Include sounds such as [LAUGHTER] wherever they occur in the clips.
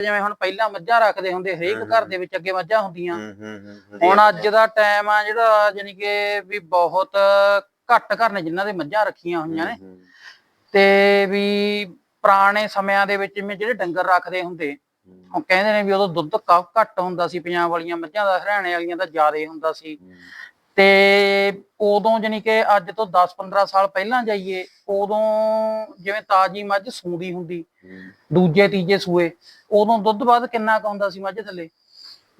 ਜਿਵੇਂ ਹੁਣ ਪਹਿਲਾਂ ਮੱਝਾਂ ਰੱਖਦੇ ਹੁੰਦੇ ਹਰੇਕ ਘਰ ਦੇ ਵਿੱਚ ਅੱਗੇ ਮੱਝਾਂ ਹੁੰਦੀਆਂ। ਹੁਣ ਅੱਜ ਦਾ ਟਾਈਮ ਆ ਜਿਹੜਾ ਜਾਨੀ ਕਿ ਵੀ ਬਹੁਤ ਘੱਟ ਘਰ ਨੇ ਜਿਨ੍ਹਾਂ ਦੇ ਮੱਝਾਂ ਰੱਖੀਆਂ ਹੋਈਆਂ ਨੇ। ਤੇ ਵੀ ਪੁਰਾਣੇ ਸਮਿਆਂ ਦੇ ਵਿੱਚ ਜਿਵੇਂ ਜਿਹੜੇ ਡੰਗਰ ਰੱਖਦੇ ਹੁੰਦੇ ਉਹ ਕਹਿੰਦੇ ਨੇ ਵੀ ਉਦੋਂ ਦੁੱਧ ਘੱਟ ਹੁੰਦਾ ਸੀ ਪੰਜਾਬ ਵਾਲੀਆਂ ਮੱਝਾਂ ਦਾ ਹਰਿਆਣੇ ਵਾਲੀਆਂ ਦਾ ਜ਼ਿਆਦਾ ਹੁੰਦਾ ਸੀ। ਤੇ ਉਦੋਂ ਜਾਨੀ ਕਿ ਅੱਜ ਤੋਂ 10-15 ਸਾਲ ਪਹਿਲਾਂ ਜਾਈਏ ਉਦੋਂ ਜਿਵੇਂ ਤਾਜੀ ਮੱਝ ਸੂੰਦੀ ਹੁੰਦੀ ਹੂੰ। ਦੂਜੇ ਤੀਜੇ ਸੂਏ ਉਦੋਂ ਦੁੱਧ ਬਾਅਦ ਕਿੰਨਾ ਕੁ ਸੀ ਮੱਝ ਥੱਲੇ?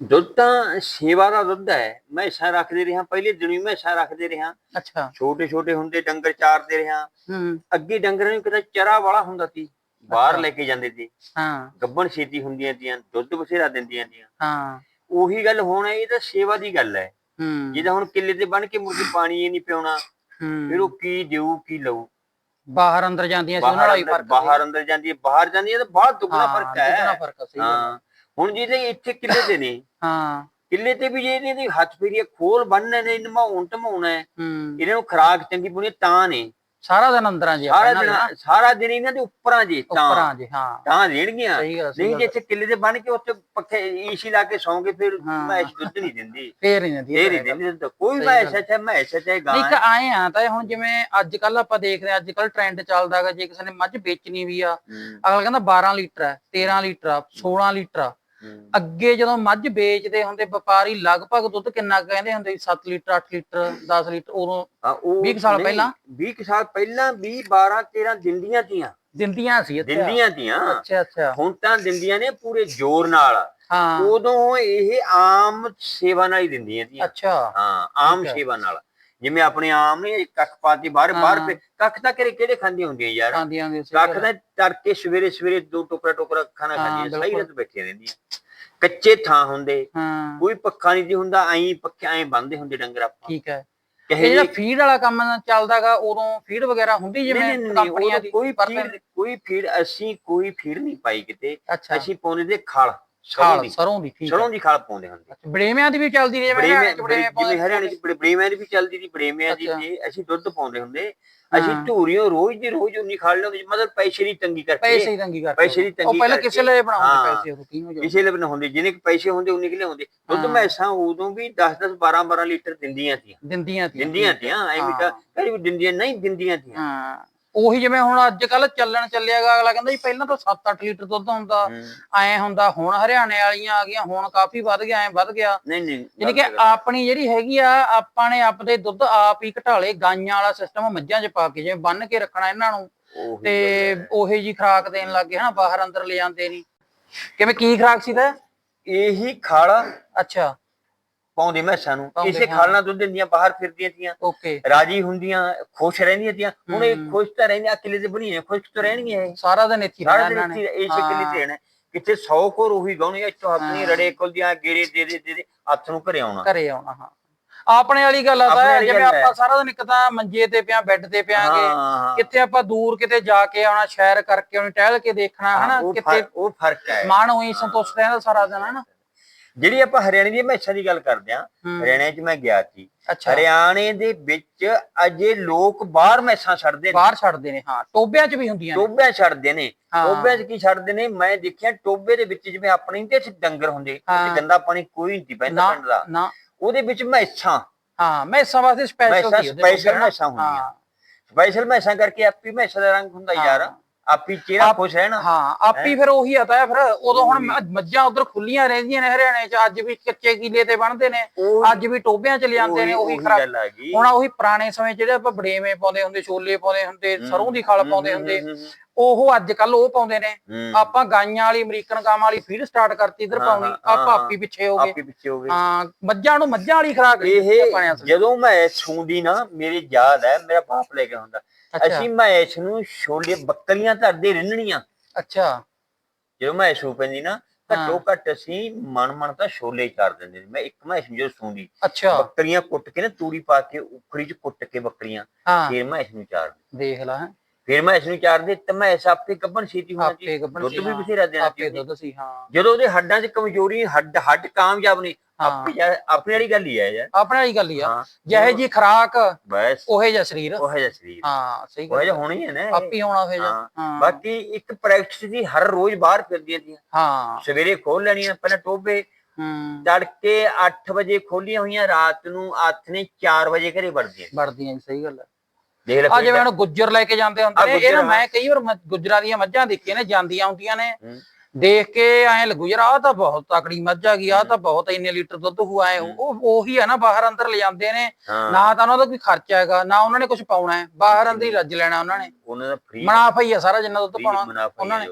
ਦੁੱਧ ਤਾਂ ਸੇਵਾ ਦਾ ਦੁੱਧ ਹੈ ਮੈਸਾਂ ਰੱਖਦੇ ਰਿਹਾ ਪਹਿਲੇ ਦਿਨੀ ਮੈਸਾਂ ਰੱਖਦੇ ਰਿਹਾ। ਅੱਛਾ। ਛੋਟੇ ਛੋਟੇ ਹੁੰਦੇ ਡੰਗਰ ਚਾਰਦੇ ਰਿਹਾ। ਹੂੰ। ਅੱਗੇ ਡੰਗਰਾਂ ਨੂੰ ਕਿਤੇ ਚਰਾ ਵਾਲਾ ਹੁੰਦਾ ਸੀ ਬਾਹਰ। ਲੈ ਕੇ ਜਾਂਦੇ ਸੀ। ਹਾਂ। ਗੱਬਣ ਛੇਤੀ ਹੁੰਦੀਆਂ ਤੀਆਂ ਦੁੱਧ ਬਥੇਰਾ ਦਿੰਦੀਆਂ ਤੀਆਂ। ਹਾਂ। ਉਹੀ ਗੱਲ ਹੁਣ ਇਹ ਤਾਂ ਸੇਵਾ ਦੀ ਗੱਲ ਹੈ ਹੂੰ। ਜਿਹਦਾ ਹੁਣ ਕਿੱਲੇ ਤੇ ਬਣ ਕੇ ਮੁਰਗੀ ਪਾਣੀ ਹੀ ਨਹੀਂ ਪਿਉਣਾ ਫਿਰ ਉਹ ਕੀ ਦੇਊ ਕੀ ਲਊ? ਬਾਹਰ ਅੰਦਰ ਜਾਂਦੀਆਂ ਸੀ ਉਹਨਾਂ ਹੀ ਅੰਦਰ ਫ਼ਰਕ ਬਾਹਰ ਅੰਦਰ ਜਾਂਦੀ ਹੈ ਬਾਹਰ ਜਾਂਦੀ ਹੈ ਤਾਂ ਬਹੁਤ ਦੁੱਗਣਾ ਹਾਂ, ਫ਼ਰਕ ਦੁੱਗਣਾ ਹੈ ਫ਼ਰਕ ਸਹੀ। ਹਾਂ ਹੁਣ ਜਿਹਦੇ ਇੱਥੇ ਕਿੱਲੇ ਤੇ ਨੇ ਹਾਂ। ਕਿੱਲੇ ਤੇ ਵੀ ਜੇ ਇਹਨੇ ਦੀ ਹੱਥ ਫੇਰੀਏ ਖੋਲ ਬੰਨਣੇ ਨੇ ਨਮਾਉਣ ਧਮਾਉਣਾ ਹੈ ਹੂੰ। ਇਹਨਾਂ ਨੂੰ ਖਰਾਕ ਚੰਗੀ ਪੁਣੀ ਤਾਂ ਨੇ। ਸਾਰਾ ਦਿਨ ਅੰਦਰਾਂ ਜੀ ਸਾਰਾ ਦਿਨ ਸਾਰਾ ਦਿਨ ਇਹਨਾਂ ਦੇ ਉੱਪਰਾਂ ਜੀ ਤਾਂ ਉੱਪਰਾਂ ਜੀ ਹਾਂ ਤਾਂ ਸਹੀ ਨਹੀਂ ਜੇ ਇੱਥੇ ਕਿੱਲੇ ਤੇ ਬੰਨ ਕੇ ਉੱਥੇ ਪੱਖੇ ਏਸੀ ਲਾ ਕੇ ਸੌਂਗੇ ਫਿਰ। ਮੈਸ਼ ਦੁੱਧ ਨਹੀਂ ਦਿੰਦੀ ਫੇਰ ਨਹੀਂ ਦਿੰਦੀ ਫੇਰ ਹੀ ਤਾਂ ਦਿੰਦੀ। ਕੋਈ ਮੈਸ਼। ਹੈ ਮੈਸ਼ ਹੈ ਗਾਂ ਨਹੀਂ। ਆਏ ਆ ਤਾਂ ਹੁਣ ਜਿਵੇਂ ਅੱਜ ਕੱਲ ਆਪਾਂ ਦੇਖਦੇ ਆ ਅੱਜ ਕੱਲ ਟ੍ਰੈਂਡ ਚੱਲਦਾ ਹੈਗਾ ਜੇ ਕਿਸੇ ਨੇ ਮੱਝ ਵੇਚਣੀ ਵੀ ਆ ਅਗਲਾ ਕਹਿੰਦਾ 12 ਲੀਟਰ ਹੈ 13 ਲੀਟਰ ਆ 16 ਲੀਟਰ ਆ। ਅੱਗੇ ਜਦੋਂ ਮੱਝ ਵੇਚਦੇ ਹੁੰਦੇ ਵਪਾਰੀ ਲਗਭਗ ਦੁੱਧ ਕਿੰਨਾ ਕਹਿੰਦੇ ਹੁੰਦੇ ਸੀ? 7 ਲੀਟਰ 8 ਲੀਟਰ 10 ਲੀਟਰ ਉਦੋਂ ਹਾਂ, ਉਹ 20 ਕੁ ਸਾਲ ਨਹੀਂ, ਪਹਿਲਾਂ? 20 ਕੁ ਸਾਲ ਪਹਿਲਾਂ 20 12 13 ਦਿੰਦੀਆਂ ਤੀਆਂ। ਦਿੰਦੀਆਂ ਸੀ ਇੱਥੇ ਦਿੰਦੀਆਂ ਤੀਆਂ। ਅੱਛਾ ਅੱਛਾ। ਹੁਣ ਤਾਂ ਦਿੰਦੀਆਂ ਨੇ ਪੂਰੇ ਜ਼ੋਰ ਨਾਲ। ਹਾਂ। ਉਦੋਂ ਇਹ ਆਮ ਸੇਵਾ ਨਾਲ ਹੀ ਦਿੰਦੀਆਂ ਤੀਆਂ। ਅੱਛਾ। ਹਾਂ ਆਮ ਠੀਕ ਹੈ। ਸੇਵਾ ਨਾਲ। ਜਿਵੇਂ ਆਪਣੇ ਆਮ ਨੇ ਕੱਖ ਪਾਤੀ ਬਾਹਰ ਬਾਹਰ ਹਾਂ। ਪੇ ਕੱਖ ਤਾਂ ਕਿਹੜੇ ਕਿਹੜੇ ਖਾਂਦੀਆਂ ਹੁੰਦੀਆਂ ਯਾਰ। ਆਂਦੀਆਂ ਦੇ ਸੀ ਕੱਖ ਦਾ ਤੜਕੇ ਸਵੇਰੇ ਸਵੇਰੇ ਦੋ ਟੋਕਰਾ ਟੋਕਰਾ ਖਾਣਾ ਹਾਂ, ਖਾਂਦੀਆਂ ਸਹੀ ਬਿਲਕੁਲ। ਰਤ ਬੈਠੀਆਂ ਰਹਿੰਦੀਆਂ। ਕੱਚੇ ਥਾਂ ਹੁੰਦੇ ਹਾਂ। ਕੋਈ ਪੱਖਾ ਨਹੀਂ ਸੀ ਹੁੰਦਾ ਐਂ ਪੱਖੇ ਐਂ ਬੰਨਦੇ ਹੁੰਦੇ ਡੰਗਰ ਆਪਾਂ। ਠੀਕ ਹੈ। ਇਹ ਕਹੇ ਜਿਹੜਾ ਫੀਡ ਵਾਲਾ ਕੰਮ ਚੱਲਦਾਗਾ ਉਦੋਂ ਫੀਡ ਵਗੈਰਾ ਹੁੰਦੀ ਨਹੀਂ ਜਿਵੇਂ ਨਹੀਂ ਨਹੀਂ ਕੰਪਨੀਆਂ ਦੀ ਕੋਈ ਫੀਡ ਕੋਈ ਫੀਡ ਅਸੀਂ ਕੋਈ ਫੀਡ ਨਹੀਂ ਪਾਈ ਕਿਤੇ। ਅੱਛਾ। ਅਸੀਂ ਪਾਉਂਦੇ ਤੇ ਖਲ। ਸਰੋਂ ਖਾਲ ਦੀ ਸਰੋਂ ਦੀ ਠੀਕ ਸਰੋਂ ਹੈ ਦੀ ਖਲ ਪਾਉਂਦੇ ਹੁੰਦੇ ਬੜੇਵਿਆਂ ਦੀ ਵੀ ਚੱਲਦੀ ਰਹੀ ਜਿਵੇਂ ਬੜੇਵੇਂ ਹਰਿਆਣੇ ਚ ਬੜੇਵੇਂ ਜਿਵੇਂ ਹਰਿਆਣੇ ਚ ਬੜੇ- ਬੜੇਵਿਆਂ ਦੀ ਵੀ ਚੱਲਦੀ ਸੀ ਬੜੇਵਿਆਂ ਦੀ ਅੱਛਾ। ਅਸੀਂ ਦੁੱਧ ਪਾਉਂਦੇ ਹੁੰਦੇ ਅਸੀਂ ਹਾਂ। ਧੂਰੀਓ ਰੋਜ਼ ਦੀ ਰੋਜ਼ ਉਨੀ ਖਾ ਲੈਂਦੇ ਮਤਲਬ ਪੈਸੇ ਦੀ ਤੰਗੀ ਕਰਕੇ ਪੈਸੇ ਹੀ ਤੰਗੀ ਕਰਦੇ ਪੈਸੇ ਦੀ ਉਹ ਤੰਗੀ ਪਹਿਲਾਂ ਕਰਕੇ। ਕਿਸੇ ਲਈ ਬਣਾਉਂਦੇ ਹਾਂ। ਪੈਸੇ ਉਹ ਕਿਉਂ ਜੋ ਕਿਸੇ ਲਈ ਨਾ ਹੁੰਦੇ ਜਿਹਨੇ ਕਿ ਪੈਸੇ ਹੁੰਦੇ ਉਨੇ ਕਿ ਲਿਆਉਂਦੇ ਦੁੱਧ ਹਾਂ। ਮੈਸਾਂ ਉਦੋਂ ਵੀ 10 10 12 12 ਲੀਟਰ ਦਿੰਦੀਆਂ ਸੀ ਦਿੰਦੀਆਂ ਸੀ ਦਿੰਦੀਆਂ ਤੀਆਂ ਐਵੇਂ ਤਾਂ ਹਾਂ। ਵੀ ਦਿੰਦੀਆਂ ਨਹੀਂ ਦਿੰਦੀਆਂ ਤੀਆਂ ਹਾਂ ਉਹੀ ਜਿਵੇਂ ਹੁਣ ਅੱਜ ਕੱਲ ਚੱਲਣ ਚੱਲਿਆਗਾ ਅਗਲਾ ਕਹਿੰਦਾ ਜੀ ਪਹਿਲਾਂ ਤਾਂ 7-8 ਲੀਟਰ ਦੁੱਧ ਹੁੰਦਾ। ਐ ਹੁੰਦਾ ਹੁਣ ਹਰਿਆਣੇ ਵਾਲੀਆਂ ਆ ਗਈਆਂ ਹੁਣ ਕਾਫੀ ਵੱਧ ਗਿਆ ਐ ਵੱਧ ਗਿਆ ਨਹੀਂ ਨਹੀਂ ਯਾਨੀ ਕਿ। ਆਪਣੀ ਜਿਹੜੀ ਹੈਗੀ ਆ ਆਪਾਂ ਨੇ ਆਪਦੇ ਦੁੱਧ ਆਪ ਹੀ ਘਟਾਲੇ ਗਾਈਆਂ ਵਾਲਾ ਸਿਸਟਮ ਮੱਝਾਂ 'ਚ ਪਾ ਕੇ ਜਿਵੇਂ ਬੰਨ ਕੇ ਰੱਖਣਾ ਇਹਨਾਂ ਨੂੰ ਤੇ। ਉਹੇ ਜੀ ਖਰਾਕ ਦੇਣ ਲੱਗੇ ਹਨਾ ਬਾਹਰ ਅੰਦਰ ਲੈ ਜਾਂਦੇ ਨਹੀਂ ਕਿਵੇਂ ਕੀ ਖਰਾਕ ਸੀ ਤਾਂ ਇਹੀ ਖਾਲਾ ਅੱਛਾ ਪਾਉਂਦੇ ਮੈਸਾਂ ਨੂੰ ਪਾਉਂਦੇ, ਇਸੇ ਹਾਂ। ਖਾਲ ਨਾਲ ਦੁੱਧ ਦਿੰਦੀਆਂ ਬਾਹਰ ਫਿਰਦੀਆਂ ਤੀਆਂ ਓਕੇ। ਰਾਜੀ ਹੁੰਦੀਆਂ ਖੁਸ਼ ਰਹਿੰਦੀਆਂ ਤੀਆਂ। ਹੁਣ ਇਹ ਹੂੰ। ਖੁਸ਼ ਤਾਂ ਰਹਿੰਦੀਆਂ ਅਕਲੇ ਤੇ ਬਣੀਆਂ ਖੁਸ਼ ਤਾਂ ਰਹਿਣਗੀਆਂ ਇਹ। ਸਾਰਾ ਦਿਨ ਇੱਥੇ ਹੀ ਸਾਰਾ ਰਹਿਣਾ ਦਿਨ ਇਹਨਾਂ ਨੇ ਇਸੇ ਕਿਲੇ ਹਾਂ, ਤੇ ਰਹਿਣਾ। ਕਿਤੇ 100 ਕੋਰ ਉਹੀ ਗਾਉਣੀ ਇੱਥੋਂ ਆਪਣੀ ਹਾਂ। ਰੜੇ ਕੋਲ ਦੀਆਂ ਗੇੜੇ ਦੇ ਦੇ ਦੇ ਦੇ ਹੱਥ ਨੂੰ ਘਰੇ ਆਉਣਾ। ਘਰੇ ਆਉਣਾ ਹਾਂ। ਆਪਣੇ ਵਾਲੀ ਗੱਲ ਆ ਆਪਣੇ ਤਾਂ ਵਾਲੀ ਜਿਵੇਂ ਗੱਲ ਹੈ। ਆਪਾਂ ਸਾਰਾ ਦਿਨ ਇੱਕ ਤਾਂ ਮੰਜੇ ਤੇ ਪਿਆ ਬੈੱਡ ਤੇ ਪਿਆਗੇ ਹਾਂ ਕਿਤੇ ਆਪਾਂ ਦੂਰ ਕਿਤੇ ਜਾ ਕੇ ਆਉਣਾ ਸ਼ੈਰ ਕਰਕੇ ਆਉਣੀ ਟਹਿਲ ਕੇ ਦੇਖਣਾ ਹਨਾ ਉਹ ਕਿਤੇ ਉਹ ਫ਼ਰਕ ਹੈ। ਮਨ ਹੋਈ ਸੰਤੁਸ਼ਟ ਰਹਿੰਦਾ ਸਾਰਾ ਦਿਨ ਹਨਾ। ਜਿਹੜੀ ਆਪਾਂ ਹਰਿਆਣੇ ਦੀ ਮੈਸਾਂ ਦੀ ਗੱਲ ਕਰਦੇ ਆ। ਹਰਿਆਣੇ 'ਚ ਮੈਂ ਗਿਆ ਸੀ। ਹਰਿਆਣੇ ਦੇ ਵਿੱਚ ਅਜੇ ਲੋਕ ਬਾਹਰ ਮੈਸਾਂ ਛੱਡਦੇ ਨੇ। ਬਾਹਰ ਛੱਡਦੇ ਨੇ ਹਾਂ। ਟੋਬਿਆਂ 'ਚ ਵੀ ਹੁੰਦੀਆਂ ਨੇ। ਟੋਬਿਆਂ ਛੱਡਦੇ ਨੇ। ਟੋਬਿਆਂ 'ਚ ਕੀ ਛੱਡਦੇ ਨੇ? ਮੈਂ ਦੇਖਿਆ ਟੋਬੇ ਦੇ ਵਿੱਚ ਜਿਵੇਂ ਆਪਣੇ ਤੇ ਡੰਗਰ ਹੁੰਦੇ। ਉੱਥੇ ਗੰਦਾ ਪਾਣੀ ਕੋਈ ਨਹੀਂ ਪੈਂਦਾ ਪਿੰਡ ਦਾ। ਉਹਦੇ ਵਿੱਚ ਮੈਸਾਂ। ਹਾਂ ਮੈਸਾਂ ਵਾਸਤੇ ਸਪੈਸ਼ਲ ਮੈਸਾਂ ਸਪੈਸ਼ਲ ਮੈਸਾਂ ਹੁੰਦੀਆਂ। ਸਪੈਸ਼ਲ ਮੈਸਾਂ ਕਰਕੇ ਆਪੀ ਮੈਸਾਂ ਦਾ ਰੰਗ ਹੁੰਦਾ ਯਾਰ। ਆਪੀ ਚਿਹਰਾ ਖੁਸ਼ ਰਹਿਣਾ। ਹਾਂ ਆਪੀ ਫਿਰ ਉਹੀ ਆਤਾ ਹੈ ਫਿਰ ਉਦੋਂ ਹੁਣ। ਮ- ਮੱਝਾਂ ਉਧਰ ਖੁੱਲੀਆਂ ਰਹਿੰਦੀਆਂ ਨੇ ਹਰਿਆਣੇ 'ਚ ਅੱਜ ਵੀ ਕੱਚੇ ਕੀਲੇ ਤੇ ਬਣਦੇ ਨੇ ਉਹ ਅੱਜ ਵੀ ਟੋਬਿਆਂ 'ਚ ਲਿਆਂਦੇ ਨੇ ਉਹੀ ਉਹੀ ਖਰਾਬ ਗੱਲ ਆ ਗਈ ਹੁਣ ਉਹੀ ਪੁਰਾਣੇ ਸਮੇਂ 'ਚ ਜਿਹੜੇ ਆਪਾਂ ਬੜੇਵੇਂ ਪਾਉਂਦੇ ਹੁੰਦੇ ਛੋਲੇ ਪਾਉਂਦੇ ਹੁੰਦੇ ਸਰੋਂ ਦੀ ਖਲ ਪਾਉਂਦੇ ਹੁੰਦੇ ਉਹ ਅੱਜ ਕੱਲ ਉਹ ਪਾਉਂਦੇ ਨੇ। ਆਪਾਂ ਗਾਈਆਂ ਵਾਲੀ ਅਮਰੀਕਨ ਗਾਵਾਂ ਵਾਲੀ ਫੀਡ ਸਟਾਰਟ ਕਰਤੀ ਇਧਰ ਹਾਂ, ਪਾਉਣੀ ਹਾਂ, ਆਪਾਂ ਹਾਂ। ਆਪੀ ਪਿੱਛੇ ਹੋ ਗਏ। ਆਪੀ ਪਿੱਛੇ ਹੋ ਗਏ। ਹਾਂ ਮੱਝਾਂ ਨੂੰ ਮੱਝਾਂ ਵਾਲੀ ਖਰਾਕ ਨੇ ਇਹ। ਜਦੋਂ ਮੈਂ ਸੁਣਦੀ ਨਾ ਮੇਰੇ ਯਾਦ ਹੈ ਮੇਰਾ ਬਾਪ ਲੈ ਕੇ ਹੁੰਦਾ ਅੱਛਾ ਅਸੀਂ ਮੈਸ਼ ਨੂੰ ਛੋਲੇ ਬੱਕਰੀਆਂ ਧਰਦੇ ਰਿੰਨਣੀਆਂ। ਅੱਛਾ। ਜਦੋਂ ਮੈਂ ਸੂ ਪੈਂਦੀ ਨਾ ਹਾਂ। ਘੱਟੋ ਘੱਟ ਅਸੀਂ ਮਨ ਮਨ ਤਾਂ ਛੋਲੇ ਚਾਰ ਦਿੰਦੇ ਸੀ। ਮੈਂ ਇੱਕ ਮੈਸ਼ ਨੂੰ ਜਦੋਂ ਸੁਣਦੀ ਅੱਛਾ। ਬੱਕਰੀਆਂ ਕੁੱਟ ਕੇ ਨਾ ਤੂੜੀ ਪਾ ਕੇ ਉਖੜੀ ਚ ਕੁੱਟ ਕੇ ਬੱਕਰੀਆਂ ਹਾਂ। ਫਿਰ ਮੈਂ ਇਸ ਨੂੰ ਚਾਰਦੀ ਦੇਖ ਲੈ ਹੈਂ। ਫਿਰ ਮੈਂ ਇਸ ਨੂੰ ਚਾਰਦੀ ਤੇ ਮੈਂ ਇਸ ਆਪੇ ਗੱਬਣ ਛੇਤੀ ਹੋਣਾ ਆਪੇ ਜੀ ਗੱਭਣ ਦੁੱਧ ਸੀ, ਵੀ ਹਾਂ। ਬਥੇਰਾ ਦੇਣਾ ਆਪੇ ਸੀ ਦੁੱਧ ਸੀ ਹਾਂ। ਜਦੋਂ ਉਹਦੇ ਹੱਡਾਂ 'ਚ ਕਮਜ਼ੋਰੀ ਹੱਡ ਹੱਡ ਕਾਮਯਾਬ ਨਹੀਂ ਹਾਂ ਆਪਣੀ ਯਾਰ ਆਪਣੀ ਵਾਲੀ ਗੱਲ ਹੀ ਹੈ ਯਾਰ। ਆਪਣੇ ਵਾਲੀ ਗੱਲ ਹੀ ਆ। ਹਾਂ ਜਿਹੇ ਜੀ ਖਰਾਕ ਬਸ। ਉਹੇ ਜਿਹਾ ਸਰੀਰ। ਉਹ ਜਿਹਾ ਸਰੀਰ। ਹਾਂ ਸਹੀ ਉਹ ਗੱਲ ਜਿਹਾ ਹੋਣੀ ਹੈ ਨਾ ਇਹ। ਆਪੀ ਹੋਣਾ ਫੇਰ। ਹਾਂ। ਹਾਂ। ਬਾਕੀ ਇੱਕ ਪ੍ਰੈਕਟਿਸ ਦੀ ਹਰ ਰੋਜ਼ ਬਾਹਰ ਫਿਰਦੀਆਂ ਦੀਆਂ ਹਾਂ। ਸਵੇਰੇ ਖੋਲ ਲੈਣੀਆਂ ਪਹਿਲਾਂ ਟੋਬੇ ਹੂੰ। ਤੜਕੇ 8 ਵਜੇ ਖੋਲੀਆਂ ਹੋਈਆਂ ਰਾਤ ਨੂੰ ਹੱਥ ਨੇ 4 ਵਜੇ ਘਰੇ ਵੜਦੀਆਂ ਵੜਦੀਆਂ ਜੀ ਸਹੀ ਗੱਲ ਹੈ ਦੇਖ ਲੈ ਆ ਜਿਵੇਂ ਹੁਣ ਗੁੱਜਰ ਲੈ ਕੇ ਜਾਂਦੇ ਹੁੰਦੇ ਆ ਨੇ ਇਹ ਗੁੱਜਰ, ਨਾ ਹਾਂ। ਮੈਂ ਕਈ ਵਾਰ ਮ- ਗੁੱਜਰਾਂ ਦੀਆਂ ਮੱਝਾਂ ਦੇਖੀਆਂ ਨੇ ਜਾਂਦੀਆਂ ਆਉਂਦੀਆਂ ਨੇ। ਹੂੰ। ਦੇਖ ਕੇ ਐਂ ਲੱਗੂ ਯਾਰ ਆ ਤਾਂ ਬਹੁਤ ਤਕੜੀ ਮੱਝ ਆ ਗਈ ਆ ਤਾਂ ਬਹੁਤ ਇੰਨੇ ਲੀਟਰ ਦੁੱਧ ਹੁਆ ਹੈ। ਉਹ ਉਹੀ ਹੈ ਨਾ ਬਾਹਰ ਅੰਦਰ ਲੈ ਜਾਂਦੇ ਨੇ ਨਾ ਤਾਂ ਉਹਨਾਂ ਦਾ ਕੋਈ ਖਰਚਾ ਹੈਗਾ ਨਾ ਉਹਨਾਂ ਨੇ ਕੁਝ ਪਾਉਣਾ ਹੈ ਬਾਹਰ ਅੰਦਰ ਹੀ ਰੱਜ ਲੈਣਾ ਉਹਨਾਂ ਨੇ। ਉਹਨਾਂ ਦਾ ਫ੍ਰੀ ਮੁਨਾਫਾ ਹੀ ਹੈ ਸਾਰਾ ਜਿੰਨਾ ਦੁੱਧ ਪਾਉਣਾ ਉਹਨਾਂ ਨੇ ਹੈ।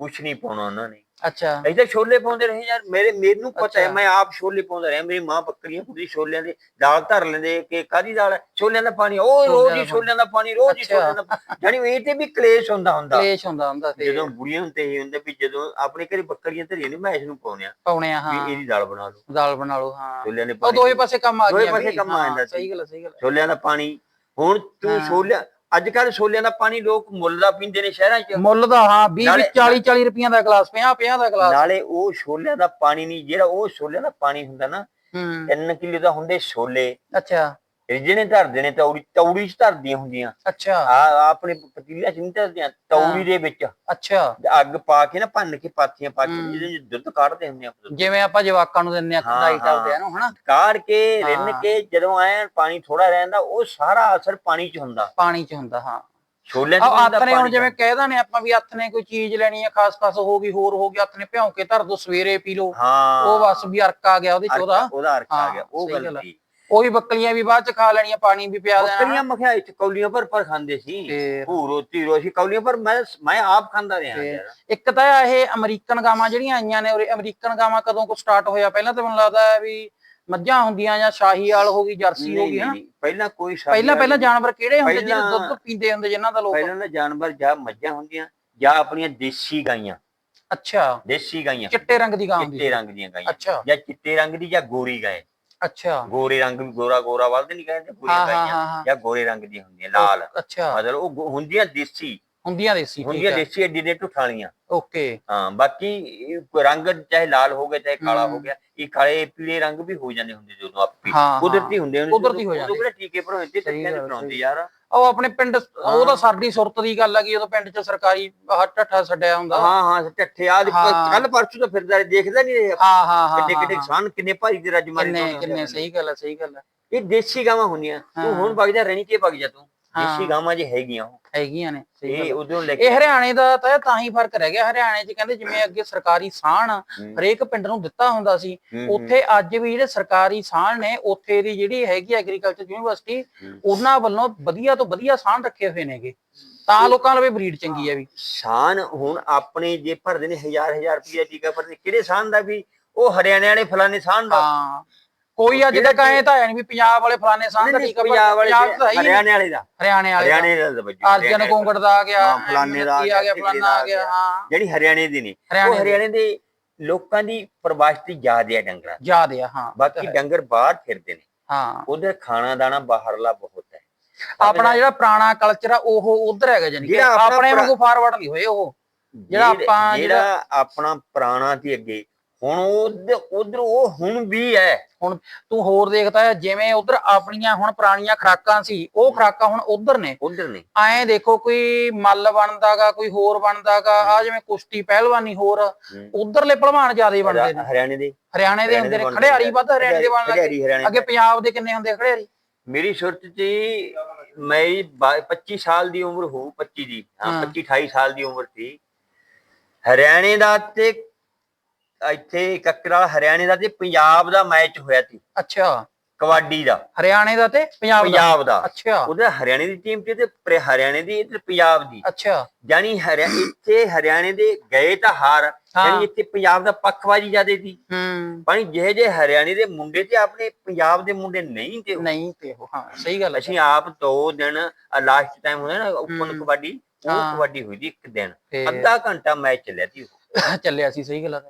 ਕੁਛ ਨਹੀਂ ਪਾਉਣਾ ਉਹਨਾਂ ਨੇ। ਅੱਛਾ ਤਾਂ ਛੋਲੇ ਪਾਉਂਦੇ ਰਹੇ ਯਾਰ ਮੇਰੇ ਮੈਨੂੰ ਪਤਾ ਹੈ। ਮੈਂ ਆਪ ਛੋਲੇ ਪਾਉਂਦਾ ਰਿਹਾ ਮੇਰੀ ਮਾਂ ਬੱਕਰੀਆਂ ਪੂਰੀ ਛੋਲਿਆਂ ਦੀ ਦਾਲ ਧਰ ਲੈਂਦੇ ਕਿ ਕਾਦੀ ਦਾਲ ਹੈ? ਛੋਲਿਆਂ ਦਾ ਪਾਣੀ ਉਹ ਰੋਜ਼ ਹੀ ਛੋਲਿਆਂ ਦਾ ਪਾਣੀ ਰੋਜ਼ ਹੀ। ਛੋਲਿਆਂ ਦਾ ਜਾਨੀ ਇਹ ਤੇ ਵੀ ਕਲੇਸ਼ ਹੁੰਦਾ ਹੁੰਦਾ ਕਲੇਸ਼ ਹੁੰਦਾ ਹੁੰਦਾ ਤੇ ਜਦੋਂ ਬੁੜੀਆਂ ਹੁੰਦੇ ਹੀ ਹੁੰਦੇ ਵੀ ਜਦੋਂ ਆਪਣੇ ਘਰੇ ਬੱਕਰੀਆਂ ਧਰੀਆਂ ਨੇ ਮੈਂ ਇਸ ਨੂੰ ਪਾਉਣੇ ਆ ਪਾਉਣੇ ਆ ਵੀ ਹਾਂ ਇਹਦੀ ਦਾਲ ਬਣਾ ਲਓ ਦਾਲ ਬਣਾ ਲਓ ਹਾਂ ਛੋਲਿਆਂ ਦੇ ਉਹ ਪਾਣੀ ਦੋਵੇਂ ਪਾਸੇ ਕੰਮ ਆ ਦੋਵੇਂ ਗਈਆਂ ਪਾਸੇ ਕੰਮ ਆ ਜਾਂਦਾ। ਸਹੀ ਗੱਲ ਸਹੀ ਗੱਲ। ਛੋਲਿਆਂ ਦਾ ਪਾਣੀ ਹੁਣ ਤੂੰ। ਛੋਲਿਆਂ ਅੱਜ ਕੱਲ ਛੋਲਿਆਂ ਦਾ ਪਾਣੀ ਲੋਕ ਮੁੱਲ ਦਾ ਪੀਂਦੇ ਨੇ ਸ਼ਹਿਰਾਂ 'ਚ। ਮੁੱਲ ਦਾ ਹਾਂ 20 ਨਾਲੇ- 40 40 ਰੁਪਈਆਂ ਦਾ ਗਲਾਸ 50 50 ਦਾ ਗਲਾਸ। ਨਾਲੇ ਉਹ ਛੋਲਿਆਂ ਦਾ ਪਾਣੀ ਨਹੀਂ ਜਿਹੜਾ ਉਹ ਛੋਲਿਆਂ ਦਾ ਪਾਣੀ ਹੁੰਦਾ ਨਾ ਹੂੰ। 3 ਕਿਲੋ ਦਾ ਹੁੰਦੇ ਛੋਲੇ। ਅੱਛਾ। ਰਿਜਣੇ ਧਰਦੇ ਨੇ ਤੌੜੀ ਤੌੜੀ 'ਚ ਧਰਦੀਆਂ ਹੁੰਦੀਆਂ। ਅੱਛਾ। ਆ ਆਪਣੇ ਪਤੀਲਿਆਂ 'ਚ ਨਹੀਂ ਧਰਦੀਆਂ ਤੌੜੀ ਦੇ ਵਿੱਚ। ਅੱਛਾ। ਅੱਗ ਪਾ ਕੇ ਨਾ ਭੰਨ ਕੇ ਪਾਥੀਆਂ ਪਾ ਕੇ। ਜਿਹਦੇ 'ਚ ਦੁੱਧ ਕੱਢਦੇ ਹੁੰਦੇ ਆ ਜਿਵੇਂ ਆਪਾਂ ਜਵਾਕਾਂ ਨੂੰ ਦਿੰਨੇ ਆ ਖਦਾਈ ਕਰਦੇ ਆ। ਨੂੰ ਹਨਾ? ਕਾੜ ਕੇ ਰਿੰਨ। ਕੇ ਜਦੋਂ ਐ ਪਾਣੀ ਥੋੜਾ ਰਹਿੰਦਾ ਉਹ ਸਾਰਾ ਅਸਰ ਪਾਣੀ 'ਚ ਹੁੰਦਾ। ਪਾਣੀ ਚ ਹੁੰਦਾ ਹਾਂ। ਛੋਲਿਆਂ 'ਚ ਆ ਵੀ ਹੁੰਦਾ, ਹੱਥ ਨੇ ਹੁਣ ਜਿਵੇਂ ਕਹਿ ਨੇ ਆਪਾਂ ਵੀ ਹੱਥ ਨੇ ਕੋਈ ਚੀਜ਼ ਲੈਣੀ ਆ ਖਾਸ ਖਾਸ ਹੋ ਗਈ ਹੋਰ ਹੋ ਗਿਆ ਹੱਥ ਨੇ ਭਿਉਂ ਕੇ ਧਰ ਦੋ ਸਵੇਰੇ ਪੀ ਹਾਂ। ਉਹ ਬਸ ਵੀ ਅਰਕ ਆ ਗਿਆ ਉਹਦੇ ਚ ਉਹਦਾ। ਉਹਦਾ ਅਰਕ ਆ ਗਿਆ ਉਹ ਸਹੀ ਗੱਲ ਗੱਲ ਆ। ਸੀ ਉਹ ਵੀ ਬੱਕਲੀਆਂ ਵੀ ਬਾਅਦ ਚ ਖਾ ਲੈਣੀਆਂ ਪਾਣੀ ਵੀ ਪਿਆ ਦੇਣਾ। ਬੱਕਰੀਆਂ ਮਖਿਆਈ ਚ ਕੌਲੀਆਂ ਭਰ ਭਰ ਖਾਂਦੇ ਸੀ। ਫੇਰ ਭੂਰੋ ਧੀਰੋ ਸੀ ਕੌਲੀਆਂ ਪਰ ਮੈਂ ਮੈਂ ਆਪ ਖਾਂਦਾ ਰਿਹਾ। ਯਾਰ। ਇੱਕ ਤਾਂ ਇਹ ਅਮਰੀਕਨ ਗਾਵਾਂ ਜਿਹੜੀਆਂ ਆਈਆਂ ਨੇ ਉਰੇ ਅਮਰੀਕਨ ਗਾਵਾਂ ਕਦੋਂ ਕੋ ਸਟਾਰਟ ਹੋਇਆ? ਪਹਿਲਾਂ ਤਾਂ ਮੈਨੂੰ ਲੱਗਦਾ ਹੈ ਵੀ ਮੱਝਾਂ ਹੁੰਦੀਆਂ ਜਾਂ ਸ਼ਾਹੀਵਾਲ ਹੋ ਗਈ ਜਰਸੀ ਹੋ ਨਹੀਂ, ਗਈ ਹਨਾ? ਨਹੀਂ, ਪਹਿਲਾਂ ਕੋਈ ਸ਼ਾਦੀ ਪਹਿਲਾਂ ਪਹਿਲਾਂ ਜਾਨਵਰ ਕਿਹੜੇ ਹੁੰਦੇ ਜਿਹੜੇ ਪਹਿਲਾਂ- ਦੁੱਧ ਪੀਂਦੇ ਹੁੰਦੇ ਜਿਨ੍ਹਾਂ ਦਾ ਲੋਕ? ਪਹਿਲਾਂ ਦਾ ਜਾਨਵਰ ਜਾਂ ਮੱਝਾਂ ਹੁੰਦੀਆਂ ਜਾਂ ਆਪਣੀਆਂ ਦੇਸੀ ਗਾਈਆਂ। ਅੱਛਾ। ਦੇਸੀ ਗਾਈਆਂ। ਚਿੱਟੇ ਰੰਗ ਦੀ ਗਾਂ ਹੁੰਦੀ ਚਿੱਟੇ ਸੀ। ਰੰਗ ਦੀਆਂ ਗਾਈਆਂ। ਅੱਛਾ। ਜਾਂ ਚਿੱਟੇ ਰੰਗ ਦੀ ਜਾਂ ਗੋਰੀ ਗਾਏ। ਅੱਛਾ। ਗੋਰੇ ਰੰਗ ਵੀ ਗੋਰਾ ਗੋਰਾ ਵੱਲਦੇ ਨਹੀਂ ਕਹਿੰਦੇ ਹਾਂ ਹਾਂ ਹਾਂ ਹਾਂ। ਜਾਂ ਗੋਰੇ ਰੰਗ ਦੀਆਂ ਹੁੰਦੀਆਂ ਲਾਲ। ਅੱਛਾ। ਮਤਲਬ ਉਹ ਗੋ- ਹੁੰਦੀਆਂ ਦੇਸੀ। ਹੁੰਦੀਆਂ ਦੇਸੀ ਹੁੰਦੀਆਂ ਦੇਸੀ ਐਡੀ ਦੇ ਠੁਠਾਲੀਆਂ ਓਕੇ ਹਾਂ ਬਾਕੀ ਇਹ ਰੰਗ ਚਾਹੇ ਲਾਲ ਹੋ ਗਿਆ ਚਾਹੇ ਕਾਲਾ ਹੋ। ਗਿਆ ਇਹ ਕਾਲੇ ਪੀਲੇ ਰੰਗ ਵੀ ਹੋ ਜਾਂਦੇ ਹੁੰਦੇ ਜਦੋਂ ਆਪੀ। ਕੁਦਰਤੀ ਹੁੰਦੇ ਨੇ ਕੁਦਰਤੀ ਹੋ ਜਾਂਦੇ। ਕਿਹੜਾ ਟੀਕੇ ਭਰਾਉਂਦੇ ਤੇ ਸਹੀ ਟੀਕੇ ਗੱਲ, ਭਰਾਉਂਦੇ ਸਹੀ। ਯਾਰ ਉਹ ਆਪਣੇ ਪਿੰਡ ਉਹ ਤਾਂ ਸਾਡੀ ਸੁਰਤ ਦੀ ਗੱਲ ਹੈਗੀ ਜਦੋਂ ਪਿੰਡ 'ਚ ਸਰਕਾਰੀ ਢੱਠਾ ਛੱਡਿਆ ਹੁੰਦਾ ਹਾਂ ਹਾਂ ਟੱਠੇ ਆ। ਕੱਲ ਪਰਸੋਂ ਤਾਂ ਫਿਰਦਾ ਦੇਖਦਾ ਨਹੀਂ ਹਾਂ ਹਾਂ ਹਾਂ ਕਿੱਡੇ ਹਾਂ, ਕਿਸਾਨ ਕਿੰਨੇ ਭਾਰੀ ਦੇ ਰੱਜ ਮਾਰੇ ਕਿੰਨੇ ਕਿੰਨੇ ਆ। ਸਹੀ ਗੱਲ ਹੈ ਸਹੀ ਗੱਲ ਹੈ ਇਹ ਦੇਸੀ ਗਾਵਾਂ ਹੁੰਦੀਆਂ ਤੂੰ। ਹੁਣ ਵਗ ਜਾ ਰਣੀ ਕੇ ਵਗ ਜਾ ਤੂੰ। ਦੇਸੀ ਗਾਵਾਂ ਜੇ ਹੈਗੀਆਂ ਉਹ। ਹੈਗੀਆਂ ਨੇ ਸਹੀ ਗੱਲ ਇਹ ਹੈ। ਉਧਰੋਂ ਲੈ ਇਹ ਕੇ ਹਰਿਆਣੇ ਦਾ ਤਾਂ ਤਾਂ ਹੀ ਫ਼ਰਕ ਰਹਿ ਗਿਆ। ਹਰਿਆਣੇ 'ਚ ਕਹਿੰਦੇ ਜਿਵੇਂ ਅੱਗੇ ਸਰਕਾਰੀ ਸਾਹਣ ਹੂੰ, ਹਰੇਕ ਪਿੰਡ ਨੂੰ ਦਿੱਤਾ ਹੁੰਦਾ ਸੀ ਹੂੰ, ਉੱਥੇ ਅੱਜ ਵੀ ਜਿਹੜੇ ਸਰਕਾਰੀ ਸਾਹਣ ਨੇ ਉੱਥੇ ਦੀ ਜਿਹੜੀ ਹੈਗੀ ਐਗਰੀਕਲਚਰ ਯੂਨੀਵਰਸਿਟੀ ਹੂੰ। ਉਹਨਾਂ ਵੱਲੋਂ ਵਧੀਆ ਤੋਂ ਵਧੀਆ ਸਾਹਣ ਰੱਖੇ ਹੋਏ ਨੇਗੇ। ਤਾਂ ਲੋਕਾਂ ਲਵੇ ਬਰੀਡ ਚੰਗੀ ਹੈ ਵੀ। ਸ਼ਾਨ ਹੁਣ ਆਪਣੇ ਜੇ ਭਰਦੇ ਨੇ ਹਜ਼ਾਰ ਹਜ਼ਾਰ ਰੁਪਏ ਟੀਕਾ ਭਰਦੇ ਕਿਹੜੇ ਸਾਨ ਦਾ ਵੀ? ਉਹ ਹਰਿਆਣੇ ਵਾਲੇ ਫਲਾਣੇ ਸਾਨ ਦਾ। ਹਾਂ। ਕੋਈ ਅੱਜ ਤੱਕ ਐ ਤਾਂ ਹੈ ਨਹੀਂ ਵੀ ਪੰਜਾਬ ਵਾਲੇ ਫਲਾਣੇ ਸਾਹ ਦਾ ਨਹੀਂ, ਟੀਕਾ ਪੰਜਾਬ ਵਾਲੇ ਨਹੀਂ। ਹਰਿਆਣੇ ਵਾਲੇ ਦਾ। ਹਰਿਆਣੇ ਵਾਲੇ। ਹਰਿਆਣੇ ਦਾ ਬੱਜੂ ਅਰਜਨ ਕੋਂਗੜ ਦਾ ਆ ਗਿਆ ਫਲਾਣੇ ਦਾ ਆ ਗਿਆ ਫਲਾਣਾ ਆ ਗਿਆ ਹਾਂ। ਜਿਹੜੀ ਹਰਿਆਣੇ ਦੀ ਨੇ ਹਰਿਆਣੇ ਉਹ। ਹਰਿਆਣੇ ਦੇ ਲੋਕਾਂ ਦੀ ਪ੍ਰਵਾਸਤੀ ਜ਼ਿਆਦੇ ਆ ਡੰਗਰਾਂ। ਯਾਦ ਆ ਹਾਂ ਬਾਕੀ ਡੰਗਰ ਬਾਹਰ ਫਿਰਦੇ ਨੇ। ਹਾਂ। ਉਧਰ ਖਾਣਾ ਦਾਣਾ ਬਾਹਰਲਾ ਬਹੁਤ ਹੈ। ਆਪਣਾ ਜਿਹੜਾ ਪੁਰਾਣਾ ਕਲਚਰ ਆ ਉਹ ਉਧਰ ਹੈਗਾ ਜਾਨੀ ਕਿ ਆਪਣਾ ਵਾਂਗੂ ਫਾਰਵਰਡ ਨਹੀਂ ਹੋਏ ਉਹ। ਜਿਹੜਾ ਜਿਹੜੇ- ਆਪਾਂ ਜਿਹੜਾ ਆਪਣਾ ਪੁਰਾਣਾ ਤੇ ਅੱਗੇ ਹੁਣ ਉਧਰ ਉਧਰ ਉਹ ਹੁਣ ਵੀ ਹੈ। ਹੁਣ ਤੂੰ ਹੋਰ ਦੇਖਦਾ ਜਿਵੇਂ ਉਧਰ ਆਪਣੀਆਂ ਹੁਣ ਪੁਰਾਣੀਆਂ ਖਰਾਕਾਂ ਸੀ ਉਹ ਖਰਾਕਾਂ ਹੁਣ ਉਧਰ ਨੇ। ਉਧਰ ਨੇ। ਐਂ ਦੇਖੋ ਕੋਈ ਮੱਲ ਬਣਦਾਗਾ ਕੋਈ ਹੋਰ ਬਣਦਾਗਾ ਆ ਜਿਵੇਂ ਕੁਸ਼ਤੀ ਪਹਿਲਵਾਨੀ ਹੋਰ। ਉਧਰਲੇ ਪਹਿਲਵਾਨ ਜ਼ਿਆਦਾ ਬਣਦੇ ਨੇ। ਹਰਿਆਣੇ ਦੇ। ਹਰਿਆਣੇ ਦੇ ਹੁੰਦੇ ਨੇ ਖੜਿਆਰੀ ਵੱਧ ਹਰਿਆਣੇ ਦੇ ਬਣ ਲੱਗੇ। ਅੱਗੇ ਪੰਜਾਬ ਦੇ ਕਿੰਨੇ ਹੁੰਦੇ ਖੜਿਆਰੀ ਮੇਰੀ ਸੁਰਤ ਚ ਬਾ- 25 ਸਾਲ ਦੀ ਉਮਰ ਹੋ 25 ਦੀ। ਹਾਂ। 25 28 ਸਾਲ ਦੀ ਉਮਰ ਸੀ। ਹਰਿਆਣੇ ਦਾ ਤੇ ਇੱਥੇ ਕੱਕਰਾ ਹਰਿਆਣੇ ਦਾ ਤੇ ਪੰਜਾਬ ਦਾ ਮੈਚ ਹੋਇਆ ਸੀ। ਅੱਛਾ। ਕਬੱਡੀ ਦਾ। ਹਰਿਆਣੇ ਦਾ ਤੇ ਪੰਜਾਬ ਦਾ? ਪੰਜਾਬ ਦਾ। ਅੱਛਾ। ਉਹਦਾ ਹਰਿਆਣੇ ਦੀ ਟੀਮ ਤੇ ਤੇ ਹਰਿਆਣੇ ਦੀ ਇੱਧਰ ਪੰਜਾਬ ਦੀ। ਅੱਛਾ। ਯਾਨੀ ਹਰਿਆ ਇੱਥੇ ਹਰਿਆਣੇ ਦੇ ਗਏ ਤਾਂ ਹਾਰ। ਯਾਨੀ ਇੱਥੇ ਪੰਜਾਬ ਦਾ ਪੱਖਵਾਜੀ ਜਿਆਦੇ ਸੀ। ਹੂੰ। ਪਾਣੀ ਜਿਹੇ ਜੇ ਹਰਿਆਣੇ ਦੇ ਮੁੰਡੇ ਤੇ ਆਪਣੇ ਪੰਜਾਬ ਦੇ ਮੁੰਡੇ ਨਹੀਂ ਤੇ ਨਹੀਂ ਤੇ ਉਹ ਹਾਂ ਸਹੀ ਗੱਲ ਹੈ। ਅਸੀਂ ਆਪ ਦੋ ਦਿਨ ਲਾਸਟ ਟਾਈਮ ਹੁੰਦਾ ਨਾ ਓਪਨ। ਕਬੱਡੀ ਉਹ। ਕਬੱਡੀ ਹੋਈ ਸੀ ਇੱਕ ਦਿਨ। ਤੇ ਅੱਧਾ ਘੰਟਾ ਮੈਚ ਚੱਲਿਆ ਸੀ ਉਹ। [LAUGHS] ਚੱਲਿਆ ਸੀ ਸਹੀ ਗੱਲ ਹੈ।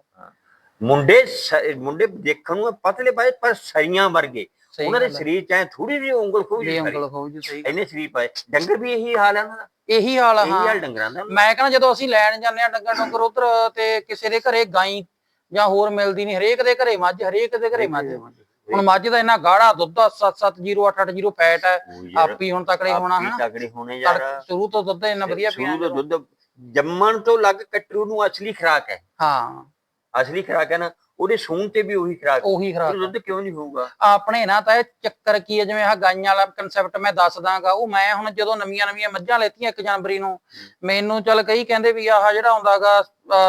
ਮੁੰਡੇ ਸ- ਮੁੰਡੇ ਦੇਖਣ ਨੂੰ ਪਤਲੇ ਪਾਏ ਪਰ ਸਰੀਆਂ ਵਰਗੇ। ਸਹੀ ਉਹਨਾਂ ਦੇ ਗੱਲ ਹੈ। ਸਰੀਰ ਚ ਐ ਥੋੜੀ ਜਿਹੀ ਉਂਗਲ ਖੋਜ ਵੀ ਉਂਗਲ ਖੋਜ ਸਹੀ ਇੰਨੇ ਸਰੀਰ ਪਾਏ। ਡੰਗਰ ਵੀ ਇਹੀ ਹਾਲ ਹੈ ਉਹਨਾਂ ਦਾ? ਇਹੀ ਹਾਲ ਆ ਇਹੀ ਹਾਂ। ਹਾਲ ਡੰਗਰਾਂ ਦਾ? ਮੈਂ ਕਹਿੰਦਾ ਜਦੋਂ ਅਸੀਂ ਲੈਣ ਜਾਂਦੇ ਆ ਡੰਗਰ ਡੰਗਰ ਉਧਰ ਤੇ ਕਿਸੇ ਦੇ ਘਰੇ ਗਾਈ ਜਾਂ ਹੋਰ ਮਿਲਦੀ ਨਹੀਂ ਹਰੇਕ ਦੇ ਘਰੇ ਮੱਝ ਹਰੇਕ ਦੇ ਘਰੇ ਮੱਝ। ਹੁਣ ਮੱਝ ਦਾ ਇੰਨਾ ਗਾੜਾ ਦੁੱਧ ਆ 770880 ਫੈਟ ਹੈ। ਆਪੀ ਹੁਣ ਤਕੜੇ ਹੋਣਾ ਹਨਾ। ਤਕੜੇ ਹੋਣੇ ਯਾਰ। ਸ਼ੁਰੂ ਤੋਂ ਦੁੱਧ ਇੰਨਾ ਵਧੀਆ ਸ਼ੁਰੂ ਤੋਂ ਦੁੱਧ ਜੰਮਣ ਤੋਂ ਲੱਗ ਕਟਰੂ ਨੂੰ ਅਸਲੀ ਖੁਰਾਕ ਹੈ। ਹਾਂ। ਅਸਲੀ ਖੁਰਾਕ ਹੈ ਨਾ ਉਹਦੇ ਸੂਣ ਤੇ ਵੀ ਉਹੀ ਖੁਰਾਕ ਉਹੀ ਫਿਰ ਦੁੱਧ ਕਿਉਂ ਨਹੀਂ ਹੋਊਗਾ? ਆਪਣੇ ਨਾ ਤਾਂ ਇਹ ਚੱਕਰ ਕੀ ਹੈ ਜਿਵੇਂ ਆਹ ਗਾਈਆਂ ਵਾਲਾ ਕਨਸੈਪਟ ਮੈਂ ਦੱਸਦਾਗਾ ਉਹ ਮੈਂ ਹੁਣ ਜਦੋਂ ਨਵੀਆਂ ਨਵੀਆਂ ਮੱਝਾਂ ਲੈਤੀਆਂ 1 ਜਨਵਰੀ ਨੂੰ ਮੈਨੂੰ ਚੱਲ ਕਈ ਕਹਿੰਦੇ ਵੀ ਆਹ ਜਿਹੜਾ ਹੁੰਦਾਗਾ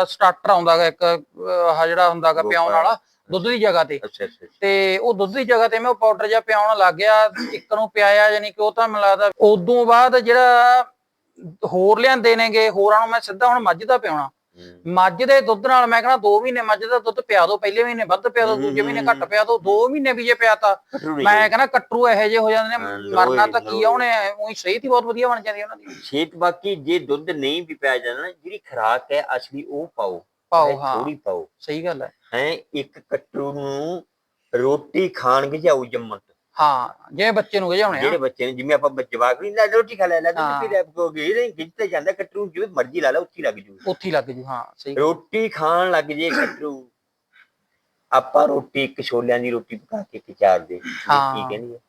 ਸਟਾਰਟਰ ਆਉਂਦਾਗਾ ਇੱਕ ਆਹ ਜਿਹੜਾ ਹੁੰਦਾਗਾ ਪਿਆਉਣ ਵਾਲਾ ਦੁੱਧ ਦੀ ਜਗ੍ਹਾ ਤੇ। ਤੇ ਉਹ ਦੁੱਧ ਦੀ ਜਗ੍ਹਾ ਤੇ ਮੈਂ ਉਹ ਪਾਊਡਰ ਜਿਹਾ ਪਿਆਉਣ ਲੱਗ ਗਿਆ ਇੱਕ ਨੂੰ ਪਿਆਇਆ ਯਾਨੀ ਕਿ ਉਹ ਤਾਂ ਮੈਨੂੰ ਲੱਗਦਾ ਉਦੋਂ ਬਾਅਦ ਜਿਹੜਾ ਹੋਰ ਲਿਆਂਦੇ ਨੇਗੇ ਹੋਰਾਂ ਨੂੰ ਮੈਂ ਸਿੱਧਾ ਹੁਣ ਮੱਝ ਦਾ ਪਿਆਉਣਾ। ਮੱਝ ਦੇ ਦੁੱਧ ਨਾਲ ਮੈਂ ਕਹਿੰਦਾ 2 ਮਹੀਨੇ ਮੱਝ ਦਾ ਦੁੱਧ ਪਿਆ ਦੋ ਪਹਿਲੇ ਮਹੀਨੇ ਵੱਧ ਪਿਆ ਦੋ ਦੂਜੇ ਮਹੀਨੇ ਘੱਟ ਪਿਆ ਦੋ 2 ਮਹੀਨੇ ਵੀ ਜੇ ਕਟਰੂ ਨਹੀਂ ਮੈਂ ਕਹਿੰਦਾ ਕੱਟਰੂ ਇਹੋ ਜਿਹੇ ਹੋ ਜਾਂਦੇ ਨੇ ਮਰਨਾ ਤਾਂ ਕੀ ਆ ਉਹਨੇ ਉਹੀ ਸਿਹਤ ਹੀ ਬਹੁਤ ਵਧੀਆ ਬਣ ਜਾਂਦੀ ਉਹਨਾਂ ਦੀ। ਛੇਤ ਬਾਕੀ ਜੇ ਦੁੱਧ ਨਹੀਂ ਵੀ ਪਿਆ ਜਾਂਦਾ ਨਾ ਜਿਹੜੀ ਖੁਰਾਕ ਹੈ ਅਸਲੀ ਉਹ ਪਾਓ ਪਾਓ ਹਾਂ। ਥੋੜੀ ਪਾਓ। ਸਹੀ ਗੱਲ ਹੈ। ਹੈ ਇੱਕ ਕਟਰੂ ਨੂੰ ਰੋਟੀ ਖਾਣ ਗਿਜਾਉ ਜੰਮਣ ਤੋਂ ਹਾਂ ਜੇ ਬੱਚੇ ਨੂੰ ਗਜਾਉਣੇ ਜਿਹੜੇ ਆ ਬੱਚੇ ਨੇ ਜਿਵੇਂ ਆਪਾਂ ਬੱਚੇ ਵਾਕ ਨਹੀਂ ਲੈ ਰੋਟੀ ਖਾ ਲੈ ਲੈ ਹਾਂ। ਦੁੱਧ ਪੀ ਲੈ ਕੋ ਗੇ ਨਹੀਂ ਗਿੱਤੇ ਜਾਂਦਾ ਕਟਰੂ ਜਿਵੇਂ ਮਰਜ਼ੀ ਲਾ ਲਾ ਉੱਥੇ ਹੀ ਲੱਗ ਜੂ। ਉੱਥੇ ਹੀ ਲੱਗ ਜੂ ਹਾਂ ਸਹੀ ਰੋਟੀ ਖਾਣ ਲੱਗ ਜੇ ਕਟਰੂ। ਆਪਾਂ ਰੋਟੀ ਇੱਕ ਛੋਲਿਆਂ ਦੀ ਰੋਟੀ ਪਕਾ ਕੇ ਤੇ ਚਾਰ ਦੇ ਹਾਂ। ਕੀ ਕਹਿੰਦੀ ਹੈ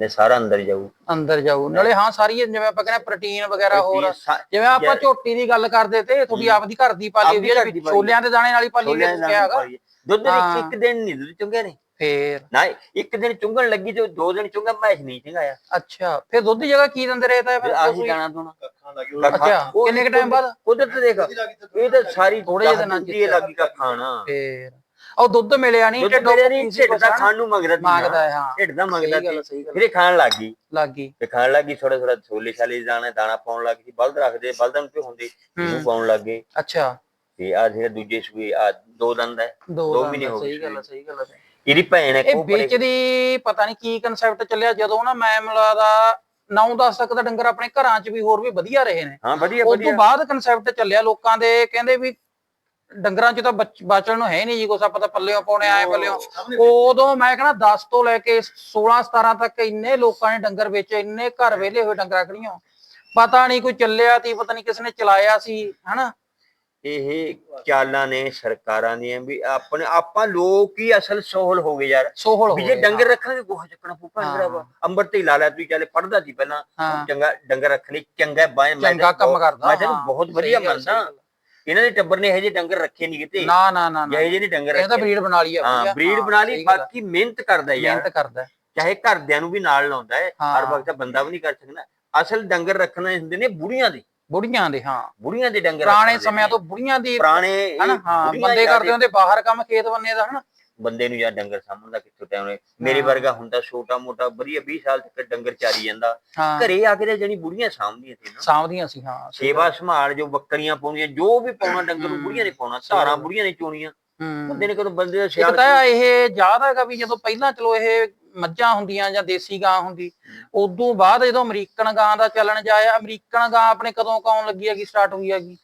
ਨੇ ਸਾਰਾ ਅੰਦਰ ਜਾਊ। ਅੰਦਰ ਜਾਊ। ਨਾਲੇ ਹਾਂ ਸਾਰੀ ਇਹ ਜਿਵੇਂ ਆਪਾਂ ਕਹਿੰਦੇ ਪ੍ਰੋਟੀਨ ਵਗੈਰਾ ਹੋਰ ਰੋਟੀ ਸਾ- ਜਿਵੇਂ ਆਪਾਂ ਯਾਰ- ਝੋਟੀ ਦੀ ਗੱਲ ਕਰਦੇ ਤੇ ਤੁਹਾਡੀ ਆਪਦੀ ਘਰ ਦੀ ਪਾਲੀ ਆਪਦੀ ਹੋਈ ਹੈ ਘਰ ਦੀ ਪਾਲੀ ਛੋਲਿਆਂ ਦੇ ਦਾਣੇ ਨਾਲ ਹੀ ਪਾਲੀ ਛੋਲਿਆਂ ਦਾ ਹੈਗਾ। ਪਾਈ ਹੈ। ਦੁੱਧ ਹਾਂ। ਇੱਕ ਇੱਕ ਦਿਨ ਨਹੀਂ ਦੁੱਧ ਚੁੰਗੇ ਨੇ? ਫੇਰ? ਨਾ ਇੱਕ ਦਿਨ ਚੁੰਗਣ ਲੱਗੀ ਤੇ ਦੋ ਦਿਨ ਚੁੰਗਾ ਮੈਸ਼ ਨਹੀਂ ਚੰਗਾਇਆ ਅੱਛਾ ਫਿਰ ਦੁੱਧ ਦੀ ਜਗ੍ਹਾ ਕੀ ਦਿੰਦੇ ਰਹੇ ਤਾਂ ਫਿਰ? ਆਹੀ ਜਾਣਾ ਤੋਂ ਅੱਖਾਂ ਲੱਗੀ ਅੱਛਾ ਕਿੰਨੇ ਕੁ ਟਾਈਮ ਬਾਅਦ? ਕੁਦਰਤ ਦੇਖ ਇਹ ਤਾਂ ਸਾਰੀ ਥੋੜ੍ਹੇ ਜਿਹੇ ਦਿਨਾਂ ਚ ਇਹ ਲੱਗੀ ਕਾ ਖਾਣਾ ਫੇਰ। ਉਹ ਦੁੱਧ ਮਿਲਿਆ ਨਹੀਂ ਦੁੱਧ ਢਿੱਡੋਂ ਮੇਰੇ ਨਹੀਂ ਕਿਸੇ ਢਿੱਡ ਦਾ ਖਾਣ? ਨੂੰ ਮੰਗਦਾ ਸੀ ਮੰਗਦਾ ਹੈ ਹਾਂ। ਢਿੱਡ ਦਾ ਮੰਗਦਾ ਸਹੀ ਗੱਲ ਸਹੀ ਗੱਲ ਫਿਰ ਇਹ ਖਾਣ ਲੱਗ ਗਈ। ਲੱਗ ਗਈ। ਤੇ ਖਾਣ ਲੱਗ ਗਈ ਥੋੜਾ ਥੋੜਾ ਛੋਲੇ ਛਾਲੇ ਦਾਣਾ ਦਾਣਾ ਪਾਉਣ ਲੱਗ ਗਈ। ਬਲਦ ਰੱਖਦੇ ਬਲਦਾਂ ਨੂੰ ਹੁੰਦੇ? ਇਹਨੂੰ ਹੂੰ। ਪਾਉਣ ਲੱਗ ਗਏ। ਅੱਛਾ। ਤੇ ਆ ਜਿਹੜੇ ਦੂਜੇ ਸੂਏ ਆ ਦੋ ਦੰਦ ਹੈ। ਦੋ ਮਹੀਨੇ ਹੋ ਸਹੀ ਗਏ ਗੱਲ ਆ, ਸਹੀ ਗੱਲ ਆ। ਇਹਦੀ ਭੈਣ ਹੈ ਇਹ ਉਹ ਬੜੇ- ਵਿੱਚ ਦੀ ਪਤਾ ਨਹੀਂ ਕੀ ਕਨਸੈਪਟ ਚੱਲਿਆ ਜਦੋਂ ਨਾ ਮੈਂ ਮਿਲਾਦਾ 9-10 ਤੱਕ ਦਾ ਡੰਗਰ ਆਪਣੇ ਘਰਾਂ 'ਚ ਵੀ ਹੋਰ ਵੀ ਵਧੀਆ ਰਹੇ ਨੇ। ਹਾਂ ਵਧੀਆ ਉਸ ਤੋਂ ਵਧੀਆ। ਬਾਅਦ ਕਨਸੈਪਟ ਚੱਲਿਆ ਲੋਕਾਂ ਦੇ ਕਹਿੰਦੇ ਵੀ ਡੰਗਰਾਂ 'ਚ ਤਾਂ ਬਚ- ਬਚਣ ਨੂੰ ਹੈ ਨਹੀਂ ਜੀ ਕੁਛ ਆਪਾਂ ਤਾਂ ਪੱਲਿਓ ਪਾਉਣੇ ਆਏ ਪੱਲਿਓ। ਉਦੋਂ ਮੈਂ ਕਹਿੰਦਾ 10 ਤੋਂ ਲੈ ਕੇ 16 17 ਤੱਕ ਇੰਨੇ ਲੋਕਾਂ ਨੇ ਡੰਗਰ ਵੇਚੇ ਇੰਨੇ ਘਰ ਵਿਹਲੇ ਹੋਏ ਡੰਗਰਾਂ ਖੜੀਆਂ। ਪਤਾ ਨਹੀਂ ਕੋਈ ਚੱਲਿਆ ਤੀ ਪਤਾ ਨਹੀਂ ਕਿਸ ਨੇ ਚਲਾਇਆ ਸੀ ਹਨਾ? ਇਹ ਚਾਲਾਂ ਨੇ ਸਰਕਾਰਾਂ ਦੀਆਂ ਵੀ ਆਪਣੇ ਆਪਾਂ ਲੋਕ ਹੀ ਅਸਲ ਸੋਹਲ ਹੋ ਗਏ ਯਾਰ। ਸੋਹਲ ਹੋ ਵੀ ਜੇ ਗਏ, ਡੰਗਰ ਰੱਖਾਂਗੇ ਗੋਹਾ ਚੱਕਣਾ ਪੂਪਾ ਹਾਂ। ਜਰਾ ਵਾ। ਅੰਬਰ ਤੇ ਹੀ ਲਾ ਤੂੰ ਚੱਲੇ ਪੜਦਾ ਸੀ ਪਹਿਲਾਂ। ਹਾਂ। ਚੰਗਾ ਡੰਗਰ ਰੱਖਣੇ ਚੰਗਾ ਬਾਏ ਮੈਂ ਚੰਗਾ ਕੰਮ ਕਰਦਾ ਮੈਂ ਤੈਨੂੰ ਹਾਂ, ਬਹੁਤ ਸਹੀ ਵਧੀਆ ਸਹੀ ਮੰਨਦਾ। ਗੱਲ। ਇਹਨਾਂ ਦੇ ਟੱਬਰ ਨੇ ਇਹ ਜਿਹੇ ਡੰਗਰ ਰੱਖੇ ਨਹੀਂ ਕਿਤੇ। ਨਾ ਨਾ ਨਾ ਨਾ। ਜਿਹੇ ਜਿਹੇ ਨੇ ਡੰਗਰ ਇਹ ਤਾਂ ਰੱਖੇ। ਬਰੀਡ ਬਣਾ ਲਈ ਆ ਹਾਂ ਵਧੀਆ। ਬਰੀਡ ਬਣਾ ਲਈ ਸਹੀ ਗੱਲ ਆ। ਬਾਕੀ ਮਿਹਨਤ ਕਰਦਾ ਯਾਰ ਮਿਹਨਤ ਕਰਦਾ ਹੈ। ਚਾਹੇ ਘਰਦਿਆਂ ਨੂੰ ਵੀ ਨਾਲ ਲਾਉਂਦਾ ਹੈ ਹਰ। ਵਕਤ ਬੰਦਾ ਵੀ ਨਹੀਂ ਕਰ ਸਕਦਾ। ਅਸਲ ਡੰਗਰ ਰੱਖਣੇ ਹੁੰਦੇ ਨੇ ਬੁੜੀਆਂ ਦੇ। ਬੁੜੀਆਂ ਦੇ ਹਾਂ। ਬੁੜੀਆਂ ਦੇ ਡੰਗਰ ਪੁਰਾਣੇ ਸਮਿਆਂ। ਤੋਂ ਬੁੜੀਆਂ ਦੀ ਪੁਰਾਣੇ ਹਨਾ ਹਾਂ ਬੰਦੇ ਜ਼ਿਆਦੇ- ਕਰਦੇ ਹੁੰਦੇ ਬਾਹਰ ਕੰਮ ਖੇਤ ਬੰਨੇ ਦਾ ਹਨਾ। ਬੰਦੇ ਨੂੰ ਯਾਰ ਡੰਗਰ ਸਾਂਭਣ ਕਿੱਥੋਂ ਟਾਈਮ ਹੈ। ਮੇਰੇ। ਵਰਗਾ ਹੁੰਦਾ ਛੋਟਾ ਮੋਟਾ ਵਧੀਆ 20 ਸਾਲ ਤੱਕ ਡੰਗਰ ਚਾਰੀ ਜਾਂਦਾ। ਘਰੇ ਆ ਕੇ ਤੇ ਜਣੀ ਬੁੜੀਆਂ ਸਾਂਭਦੀਆਂ ਸੀ ਨਾ। ਸਾਂਭਦੀਆਂ ਸੀ ਹਾਂ ਸੇਵਾ ਸੰਭਾਲ ਜੋ ਬੱਕਰੀਆਂ ਪਾਉਣੀਆਂ ਜੋ ਵੀ ਪਾਉਣਾ ਡੰਗਰ ਨੂੰ ਬੁੜੀਆਂ ਨੇ ਪਾਉਣਾ ਧਾਰਾਂ ਗੱਲ। ਬੁੜੀਆਂ ਨੇ ਚੋਣੀਆਂ। ਬੰਦੇ ਨੇ ਕਦੋਂ ਬੰਦੇ ਦਾ ਸਿਆਲ ਇਹ ਯਾਦ ਹੈਗਾ ਵੀ ਜਦੋਂ ਪਹਿਲਾਂ ਚਲੋ ਇਹ ਮੱਝਾਂ ਹੁੰਦੀਆਂ ਜਾਂ ਦੇਸੀ ਗਾਂ ਹੁੰਦੀ ਉਦੋਂ ਬਾਅਦ ਜਦੋਂ ਅਮਰੀਕਨ ਗਾਂ ਦਾ ਚੱਲਣ ਜਾਇਆ ਅਮਰੀਕਨ ਗਾਂ ਆਪਣੇ ਕਦੋਂ ਕੌਣ ਲੱਗੀ ਹੈਗੀ ਸਟਾਰਟ ਹੋਈ ਹੈਗੀ?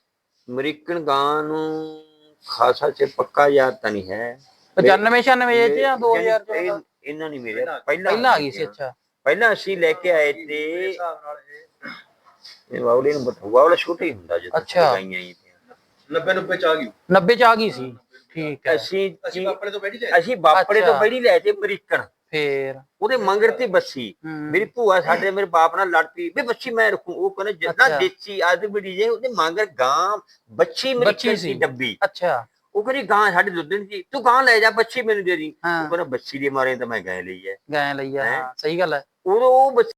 ਅਮਰੀਕਨ ਗਾਂ ਨੂੰ ਖਾਸਾ ਚਿਰ ਪੱਕਾ ਯਾਦ ਤਾਂ ਨਹੀਂ ਹੈ। 95 96 ਚ ਜਾਂ 2000 ਚ ਇਹ- ਇਹਨਾਂ ਨਹੀਂ ਮੇਰੇ ਪਹਿਲਾਂ ਪਹਿਲਾਂ ਆ ਗਈ ਸੀ ਅੱਛਾ। ਪਹਿਲਾਂ ਅਸੀਂ ਲੈ ਕੇ ਆਏ ਤੇ ਇਹ ਵਾਉਲੇ ਨੂੰ ਬਠੂਆ ਵਾਲਾ ਛੋਟਾ ਹੁੰਦਾ ਜਦੋਂ ਅੱਛਾ। ਗਾਈਆਂ ਹੀ ਤੀਆਂ। 90 90 ਚ ਆ ਗਈ। 90 ਚ ਆ ਗਈ ਸੀ। ਠੀਕ ਹੈ। ਅਸੀਂ ਅਸੀਂ ਆਪਣੇ ਤੋਂ ਬੈਠੀ ਲੈ ਅਸੀਂ ਬਾਪੜੇ ਤੋਂ। ਪਹਿਲੀ ਲੈ ਤੇ ਅਮਰੀਕਨ। ਫੇਰ। ਉਹਦੇ ਮੰਗਰ ਤੇ ਬੱਸੀ। ਮੇਰੀ ਭੂਆ ਸਾਡੇ ਮੇਰੇ ਬਾਪ ਨਾਲ ਲੜ ਪਈ। ਵੀ ਬੱਚੀ ਮੈਂ ਰੱਖੂ ਉਹ ਕਹਿੰਦਾ ਜਿੰਨਾ ਅੱਛਾ। ਦੇਸੀ ਆਦਿ ਬੜੀ ਜੇ ਉਹਦੇ ਮੰਗਰ ਗਾਂ ਬੱਚੀ ਮੇਰੀ ਸੀ। ਡੱਬੀ। ਅੱਛਾ। ਉਹ ਕਹਿੰਦੀ ਗਾਂ ਸਾਡੇ ਦੁੱਧ ਨਹੀਂ ਸੀ ਤੂੰ ਗਾਂ ਲੈ ਜਾ ਬੱਚੀ ਮੈਨੂੰ ਦੇ ਦੀ। ਉਹ ਕਹਿੰਦਾ ਬੱਚੀ ਦੇ ਮਾਰੇ ਤਾਂ ਮੈਂ ਗਾਂ ਲਈ ਹੈ ਗਾਂ ਲਈ ਆ ਸਹੀ ਗੱਲ ਹੈ ਉਦੋਂ ਉਹ ਬੱਚੀ